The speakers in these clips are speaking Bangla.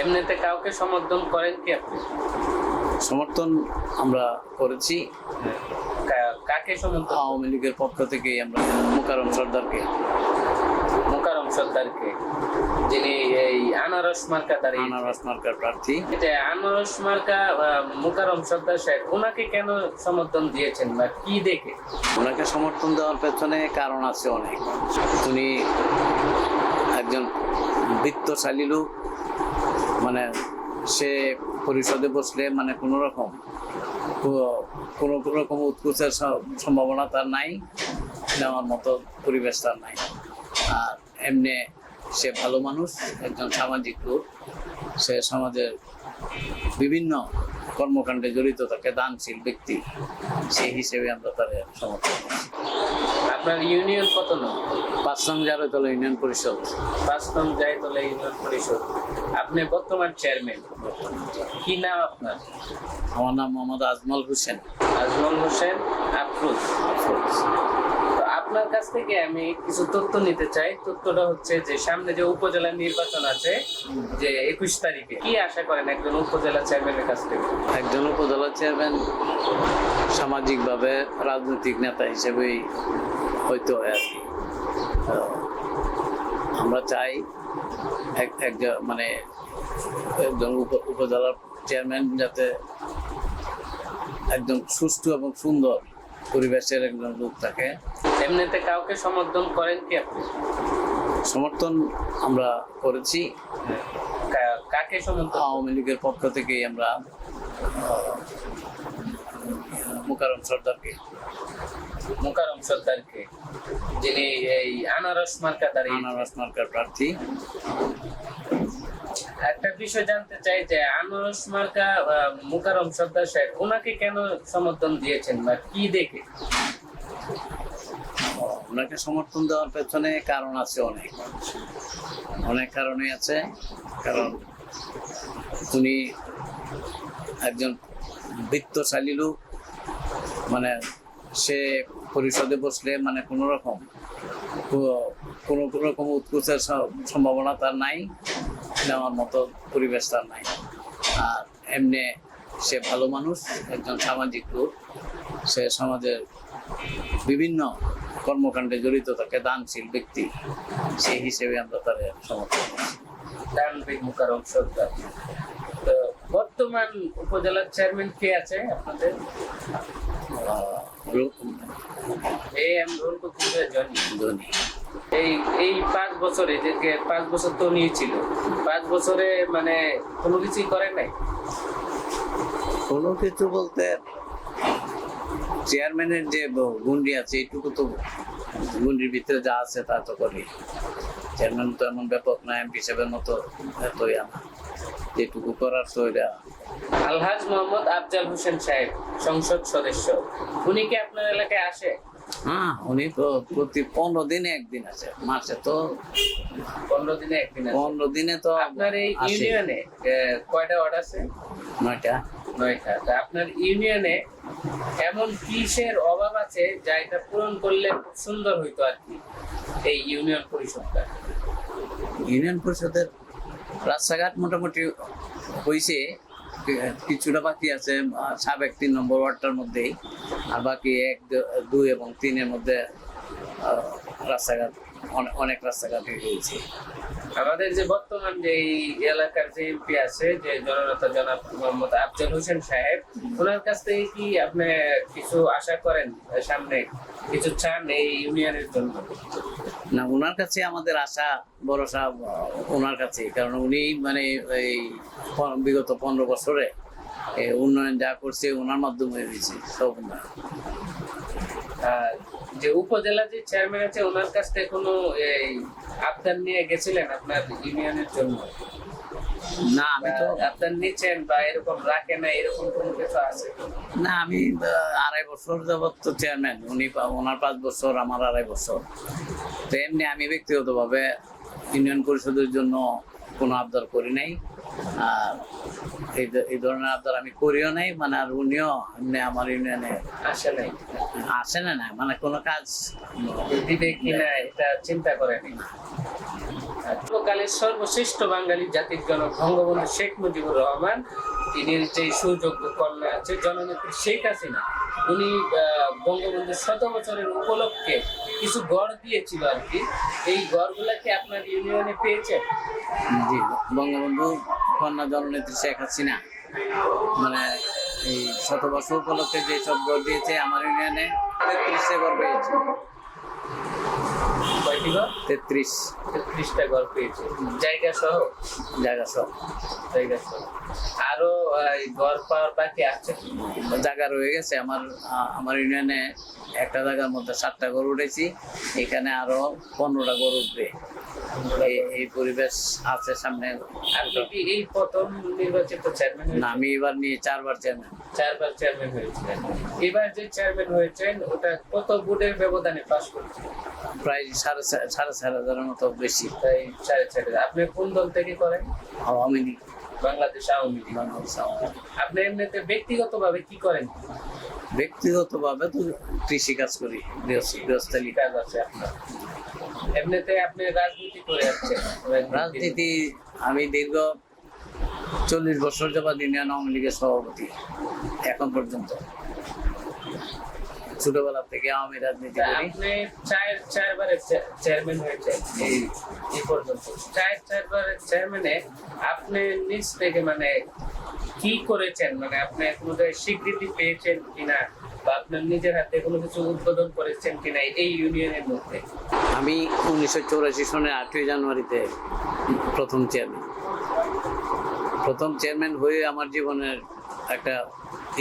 এমনিতে কাউকে সমর্থন করেন কি আপনি? সমর্থন আমরা করেছি। কাকে সমর্থন আওয়ামী লীগের পক্ষ থেকেই আমরা মুকারম সর্দারকে। মোকারম সর্দারকে যিনি এই আনারস মার্কা দাঁড়িয়ে আনারস মার্কার প্রার্থী। যে আনারস মার্কা মোকারম সর্দার সাহেব ওনাকে কেন সমর্থন দিয়েছেন বা কি দেখে? ওনাকে সমর্থন দেওয়ার পেছনে কারণ আছে অনেক। উনি একজন বৃত্তশালী লোক মানে সে পরিষদে বসলে মানে কোনো রকম কোনো রকম উৎকোচের সম্ভাবনা তার নাই, নেওয়ার মতো পরিবেশ তার নাই। আর এমনি সে ভালো মানুষ, একজন সামাজিক লোক, সে সমাজের বিভিন্ন কর্মকাণ্ডে জড়িত থাকে দানশীল ব্যক্তি সেই হিসেবে আমরা তার সমর্থন। আপনার ইউনিয়ন কত পাঁচ নং জারতলা ইউনিয়ন পরিষদ। পাঁচ নং জায়তলা ইউনিয়ন পরিষদ। আপনি বর্তমান চেয়ারম্যান। কি নাম আপনার? আমার নাম মোহাম্মদ আজমল হোসেন। আজমল হোসেন আফরুজ। তো আপনার কাছ থেকে আমি কিছু তথ্য নিতে চাই। তথ্যটা হচ্ছে যে, সামনে যে উপজেলা নির্বাচন আছে, যে একুশ তারিখে, কি আশা করেন একজন উপজেলা চেয়ারম্যানের কাছ থেকে? একজন উপজেলা চেয়ারম্যান সামাজিকভাবে রাজনৈতিক নেতা হিসেবেই হয়তো হয় আর কি। আমরা চাই এক একজন মানে একজন উপ- উপজেলার চেয়ারম্যান যাতে একদম সুষ্ঠু এবং সুন্দর পরিবেশের একজন লোক থাকে। এমনিতে কাউকে সমর্থন করেন কি আপনি? সমর্থন আমরা করেছি। কাকে সমর্থন? আওয়ামী লীগের পক্ষ থেকেই আমরা মুকারম সর্দারকে। মুকারম সর্দারকে যিনি এই আনারস মার্কা আনারস মার্কার প্রার্থী। একটা বিষয় জানতে চাই যে আনারস মার্কা মোকারম সর্দার সাহেব, ওনাকে কেন সমর্থন দিয়েছেন বা কি দেখে? ওনাকে সমর্থন দেওয়ার পেছনে কারণ আছে অনেক। অনেক কারণই আছে। কারণ উনি একজন বৃত্তশালী লোক। মানে সে পরিষদে বসলে মানে কোনো রকম কোনো রকম উৎকুচের সম্ভাবনা তার নাই। নেওয়ার মতো পরিবেশ তার নাই। আর এমনি সে ভালো মানুষ একজন সামাজিক লোক। সে সমাজের বিভিন্ন কর্মকাণ্ডে জড়িত থাকে দানশীল ব্যক্তি সেই হিসেবে আমরা তার সমর্থন তো বর্তমান উপজেলার চেয়ারম্যান কে আছে আপনাদের? এই এম রুলকুতুল্লাহ জনি। ধনী এই এই পাঁচ বছরে যে পাঁচ বছর তো নিয়েছিল পাঁচ বছরে মানে কোনো কিছুই করে নাই? কোনো কিছু বলতে চেয়ারম্যানের যে গুন্ডি আছে এইটুকু তো গুন্ডির ভিতরে যা আছে তা তো করি। চেয়ারম্যান তো এমন ব্যাপক না এমপি হিসেবের মতো এতই যেটুকু করার তো এটা আলহাজ মোহাম্মদ আফজাল হোসেন সাহেব সংসদ সদস্য। উনি কি আপনার এলাকায় আসে? হ্যাঁ উনি তো প্রতি পনেরো দিনে একদিন আছে মাসে তো পনেরো দিনে একদিন পনেরো দিনে তো আপনার এই ইউনিয়নে কয়টা ওয়ার্ড আছে? নয়টা। নয়টা। আপনার ইউনিয়নে এমন কিসের অভাব আছে যা এটা পূরণ করলে খুব সুন্দর হইতো আর কি এই ইউনিয়ন পরিষদটা? ইউনিয়ন পরিষদের রাস্তাঘাট মোটামুটি হয়েছে কিছুটা বাকি আছে সাবেক তিন নম্বর ওয়ার্ডটার মধ্যেই। আর বাকি এক দুই এবং তিনের মধ্যে রাস্তাঘাট অনেক রাস্তাঘাটই হয়েছে আমাদের যে বর্তমান যে এই এলাকার যে এমপি আছে যে জননেতা জনাব মোহাম্মদ আফজাল হোসেন সাহেব ওনার কাছ থেকে কি আপনি কিছু আশা করেন সামনে? কিছু চান এই ইউনিয়নের জন্য? না ওনার কাছে আমাদের আশা ভরসা ওনার কাছে। কারণ উনি মানে এই বিগত পনেরো বছরে উন্নয়ন যা করছে ওনার মাধ্যমে হয়েছে সব উন্নয়ন। যে উপজেলা যে চেয়ারম্যান আছে ওনার কাছ থেকে কোনো এই আবদার নিয়ে গেছিলেন আপনার ইউনিয়নের জন্য? না আমি তো নিচ্ছেন বা এরকম রাখে না এরকম কোনো কিছু আছে? না আমি আড়াই বছর যাবত তো চেয়ারম্যান উনি ওনার পাঁচ বছর আমার আড়াই বছর। তো এমনি আমি ব্যক্তিগতভাবে ইউনিয়ন পরিষদের জন্য কোনো আবদার করি নাই। আর এই এই ধরনের আবদার আমি করিও নাই মানে আর উনিও এমনি আমার ইউনিয়নে আসে নাই। আসে না না মানে কোনো কাজ দিবে কিনা এটা চিন্তা করেনি সর্বশ্রেষ্ঠ বাঙালি জাতির জনক বঙ্গবন্ধু শেখ মুজিবুর রহমান তিনি যে সুযোগ্য কন্যা আছে জননেত্রী শেখ হাসিনা উনি বঙ্গবন্ধুর শত বছরের উপলক্ষে কিছু গড় দিয়েছিল আর কি। এই গড়গুলা কি আপনার ইউনিয়নে পেয়েছেন? জি বঙ্গবন্ধু কন্যা জননেত্রী শেখ হাসিনা। মানে এই শতবর্ষ উপলক্ষে যে সব গড় দিয়েছে আমার ইউনিয়নে তেত্রিশে গড় পেয়েছে। কয়টি তেত্রিশ। তেত্রিশটা পেয়েছে। জায়গা সহ? জায়গা সব জায়গা সহ। আরও আহ, এই পাওয়ার বাকি আছে? জায়গা রয়ে গেছে। আমার আমার ইউনিয়নে একটা জায়গার মধ্যে সাতটা গরু উঠেছি। এখানে আরও পনেরোটা গরু উঠবে। এই- পরিবেশ আছে সামনে এই প্রথম নির্বাচিত চেয়ারম্যান না আমি এবার নিয়ে চারবার চেয়ারম্যান চারবার চেয়ারম্যান হয়েছিলেন। এবার যে চেয়ারম্যান হয়েছেন ওটা কত ভোটের ব্যবধানে পাস করেছেন? প্রায় সাড়ে সাড়ে চার হাজারের মতো বেশি। তাই সাড়ে চার হাজার। আপনি কোন দল থেকে করেন? আওয়ামী লীগ। বাংলাদেশ আওয়ামী লীগ। আপনি এমনিতে ব্যক্তিগতভাবে কি করেন? ব্যক্তিগতভাবে তো কৃষি কাজ করি গৃহস্থ- গৃহস্থালী কাজ আছে আপনার। এমনিতে আপনি রাজনীতি করে যাচ্ছেন রাজনীতি আমি দীর্ঘ চল্লিশ বছর যাবৎ ইন্ডিয়ান আওয়ামী লীগের সভাপতি এখন পর্যন্ত। ছোটবেলা থেকে আওয়ামী রাজনীতি করি। আপনি চার চারবারের চেয়ারম্যান হয়েছেন। এই পর্যন্ত। চার চারবারের চেয়ারম্যানে আপনি নিজ থেকে মানে কি করেছেন? মানে আপনি কোনো স্বীকৃতি পেয়েছেন কিনা? বা আপনার নিজের হাতে কোনো কিছু উদ্বোধন করেছেন কিনা এই ইউনিয়নের মধ্যে? আমি উনিশশো চৌরাশি সনের আটই জানুয়ারিতে প্রথম চেয়ারম্যান। প্রথম চেয়ারম্যান হয়ে আমার জীবনের একটা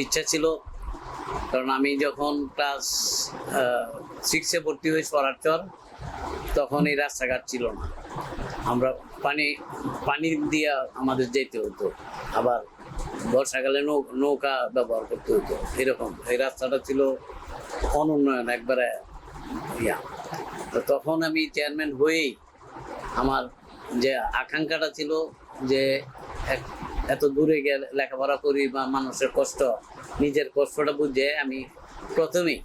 ইচ্ছা ছিল কারণ আমি যখন ক্লাস সিক্সে ভর্তি হই সরারচর তখন এই রাস্তাঘাট ছিল না। আমরা পানি পানি দিয়ে আমাদের যেতে হতো। আবার বর্ষাকালে নৌকা ব্যবহার করতে হতো। এরকম, এই রাস্তাটা ছিল অনুন্নয়ন একবারে ইয়া। তো তখন আমি চেয়ারম্যান হয়েই আমার যে আকাঙ্ক্ষাটা ছিল যে এক- এত দূরে গিয়ে লেখাপড়া করি বা মানুষের কষ্ট, নিজের কষ্টটা বুঝে আমি প্রথমেই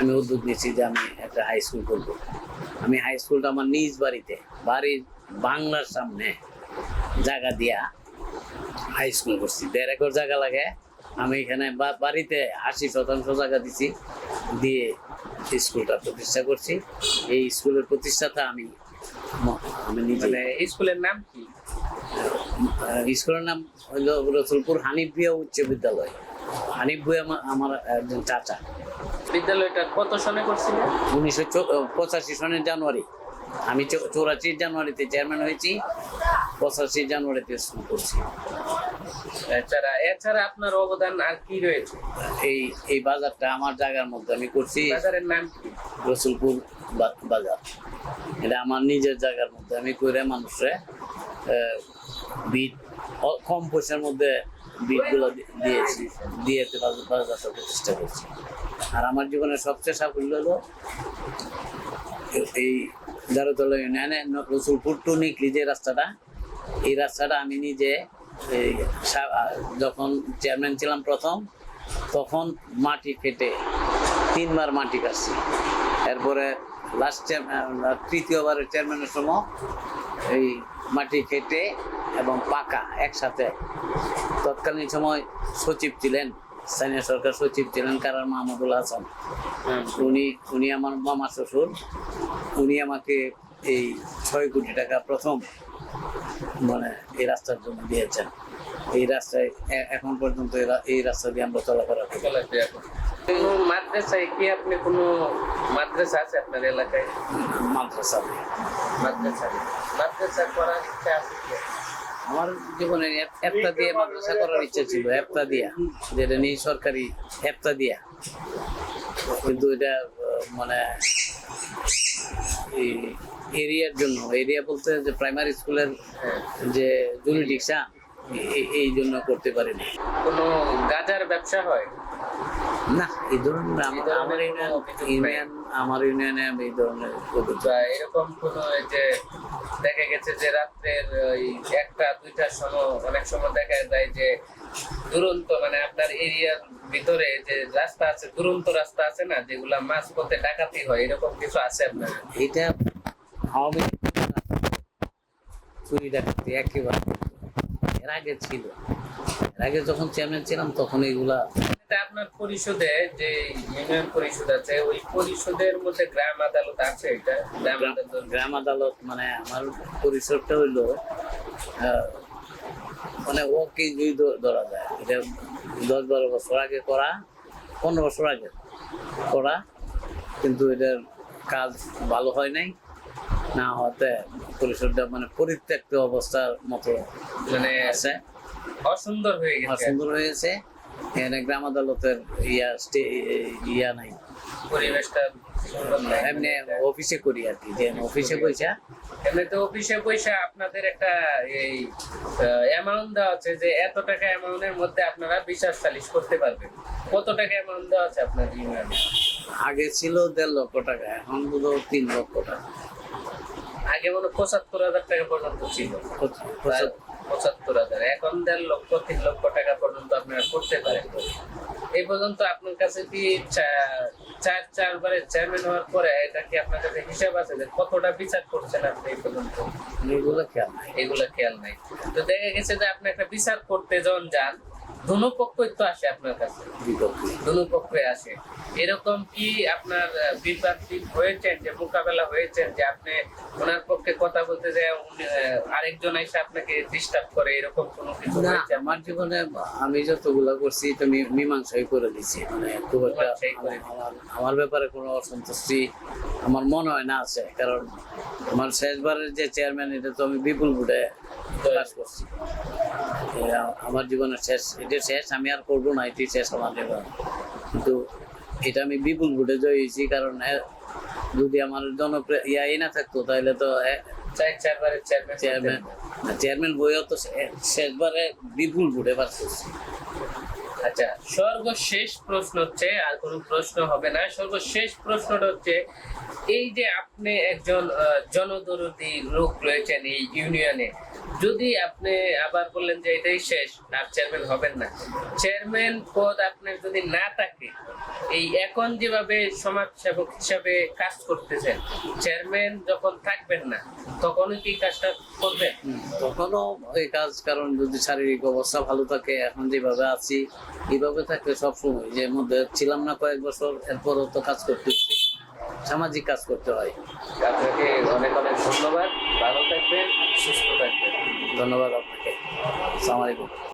আমি উদ্যোগ নিয়েছি যে আমি একটা হাই স্কুল করব। আমি হাই স্কুলটা আমার নিজ বাড়িতে, বাড়ির বাংলার সামনে জায়গা দিয়া হাই স্কুল করছি। দেড় একর জায়গা লাগে। আমি এখানে বাড়িতে আশি শতাংশ জায়গা দিছি, দিয়ে স্কুলটা প্রতিষ্ঠা করছি। এই স্কুলের প্রতিষ্ঠাতা আমি আমি নিজে। মানে স্কুলের নাম কি? স্কুলের নাম হইল রসুলপুর হানিফ ভুয়া উচ্চ বিদ্যালয়। হানিফ ভুয়া আমার- একজন চাচা। বিদ্যালয়টা কত সনে করছিলেন উনিশশো পঁচাশি সনের জানুয়ারি। আমি চৌরাশি জানুয়ারিতে চেয়ারম্যান হয়েছি পঁচাশি জানুয়ারিতে স্কুল করছি। এছাড়া এছাড়া আপনার অবদান আর কি রয়েছে? এই এই বাজারটা আমার জায়গার মধ্যে আমি করছি। বাজারের নাম রসুলপুর বাজার। এটা আমার নিজের জায়গার মধ্যে আমি করে মানুষে বিট কম পয়সার মধ্যে বিটগুলো দিয়েছি দিয়ে বাজার- প্রতিষ্ঠা করছি। আর আমার জীবনের সবচেয়ে সাফল্য হলো এই জারতলা ইউনিয়নে রসুলপুর টু নিকলি যে রাস্তাটা, এই রাস্তাটা আমি নিজে যখন চেয়ারম্যান ছিলাম প্রথম, তখন মাটি ফেটে তিনবার মাটি কাটছি। এরপরে লাস্ট তৃতীয়বারের চেয়ারম্যানের সময় এই মাটি কেটে পাকা একসাথে। তৎকালীন সময় সচিব ছিলেন স্থানীয় সরকার সচিব ছিলেন কারার মাহমুদুল হাসান। উনি উনি আমার মামা শ্বশুর। উনি আমাকে এই ছয় কোটি টাকা প্রথম মানে এই রাস্তার জন্য দিয়েছেন। এই রাস্তায় এখন পর্যন্ত এই রাস্তা দিয়ে আমরা চলাফেরা করি। মাদ্রাসায় কি আপনি কোনো মাদ্রাসা আছে আপনার এলাকায়? মাদ্রাসা মাদ্রাসা মাদ্রাসা করার ইচ্ছা আছে কি? আমার জীবনে এপ্তা দিয়ে মাদ্রাসা করার ইচ্ছা ছিল এপ্তা দিয়া। যেটা নেই সরকারি এপ্তা দিয়া। কিন্তু এটা মানে এরিয়ার জন্য এরিয়া বলতে যে প্রাইমারি স্কুলের। যে জুরিডিকশা এই জন্য করতে পারিনি। কোনো গাজার ব্যবসা হয়? না এই ধরনের আমার ইউনিয়ন ইউনিয়ন আমার ইউনিয়নে আমি এই ধরনের এরকম কোনো যে দেখা গেছে যে রাত্রের, ওই একটা, দুইটার সময়, অনেক সময় দেখা যায় যে দুরন্ত মানে আপনার এরিয়ার ভিতরে যে রাস্তা আছে, দুরন্ত রাস্তা আছে না, যেগুলা মাছ পথে ডাকাতি হয়, এরকম কিছু আছে আপনার? এটা আওয়ামী চুরি ডাকাতি একেবারে, এর আগে ছিল। এর আগে যখন চেয়ারম্যান ছিলাম, তখন এগুলা এটা আপনার পরিষদে যে ইউনিয়ন পরিষদ আছে ওই পরিষদের মধ্যে গ্রাম আদালত আছে এটা? গ্রাম আদালত। মানে আমার পরিসরটা হইল মানে ওকে যদি ধরা যায় এটা দশ বারো বছর আগে করা পনেরো বছর আগে করা কিন্তু এটার কাজ ভালো হয় নাই। না হতে পরিষদটা মানে পরিত্যক্ত অবস্থার মতো মানে আছে। অসুন্দর হয়ে গেছে। সুন্দর হয়েছে এখানে গ্রাম আদালতের ইয়া ইয়া নাই। পরিবেশটা এমনি অফিসে করি আর কি যে অফিসে পয়সা। এমনিতে অফিসে পয়সা আপনাদের একটা এই অ্যামাউন্ট দেওয়া আছে যে এত টাকা অ্যামাউন্টের মধ্যে আপনারা বিচার সালিশ করতে পারবেন। কত টাকা অ্যামাউন্ট দেওয়া আছে আপনার ইউনিয়নে আগে ছিল দেড় লক্ষ টাকা এখন বোধ তিন লক্ষ টাকা। আগে মনে পঁচাত্তর হাজার টাকা পর্যন্ত ছিল। পঁচাত্তর- হাজার। এখন দেড় লক্ষ তিন লক্ষ টাকা পর্যন্ত আপনারা করতে পারেন। এই পর্যন্ত আপনার কাছে কি চার চারবারের চেয়ারম্যান হওয়ার পরে এটা কি আপনার কাছে হিসাব আছে যে কতটা বিচার করছেন আপনি এই পর্যন্ত? এগুলো খেয়াল নাই। এগুলো খেয়াল নাই। তো দেখা গেছে যে আপনি একটা বিচার করতে যখন যান দুনো পক্ষই তো আসে আপনার কাছে। বিপক্ষে। দুনো পক্ষে আসে। এরকম কি আপনার হয়েছেন যে মোকাবেলা হয়েছেন যে আপনি ওনার পক্ষে কথা বলতে আরেকজন এসে আপনাকে ডিস্টার্ব করে এরকম কোনো কিছু না আমার জীবনে আমি যতগুলা করছি তো মীমাংসাই করে দিছি। মানে খুব একটা আমার- ব্যাপারে কোনো অসন্তুষ্টি আমার মনে হয় না আছে। কারণ আমার শেষবারের যে চেয়ারম্যান এটা তো আমি বিপুল ভোটে কাজ করছি। আমার জীবনের শেষ এটা শেষ আমি আর করব না এটি শেষ আমার জীবন। কিন্তু এটা আমি বিপুল ভোটে জয় হয়েছি কারণ যদি আমার জনপ্রিয় ইয়াই না থাকতো তাহলে তো চার চারবারের চেয়ারম্যান চেয়ারম্যান চেয়ারম্যান বইও তো শেষবারে বিপুল ভোটে পাস করছি। আচ্ছা সর্বশেষ প্রশ্ন হচ্ছে আর কোনো প্রশ্ন হবে না সর্বশেষ প্রশ্নটা হচ্ছে এই যে আপনি একজন জনদরদি লোক রয়েছেন এই ইউনিয়নে যদি আপনি আবার বললেন যে এটাই শেষ আর চেয়ারম্যান হবেন না। চেয়ারম্যান পদ আপনার যদি না থাকে এই এখন যেভাবে সমাজ সেবক হিসাবে কাজ করতেছেন চেয়ারম্যান যখন থাকবেন না তখনও কি কাজটা করবেন? তখনও এই কাজ কারণ যদি শারীরিক অবস্থা ভালো থাকে এখন যেভাবে আছি এইভাবে থাকলে সবসময় যে মধ্যে ছিলাম না কয়েক বছর এরপরও তো কাজ করতে সামাজিক কাজ করতে হয়। আপনাকে অনেক অনেক ধন্যবাদ। ভালো থাকবেন সুস্থ থাকবেন। ধন্যবাদ আপনাকে। আসসালামু আলাইকুম।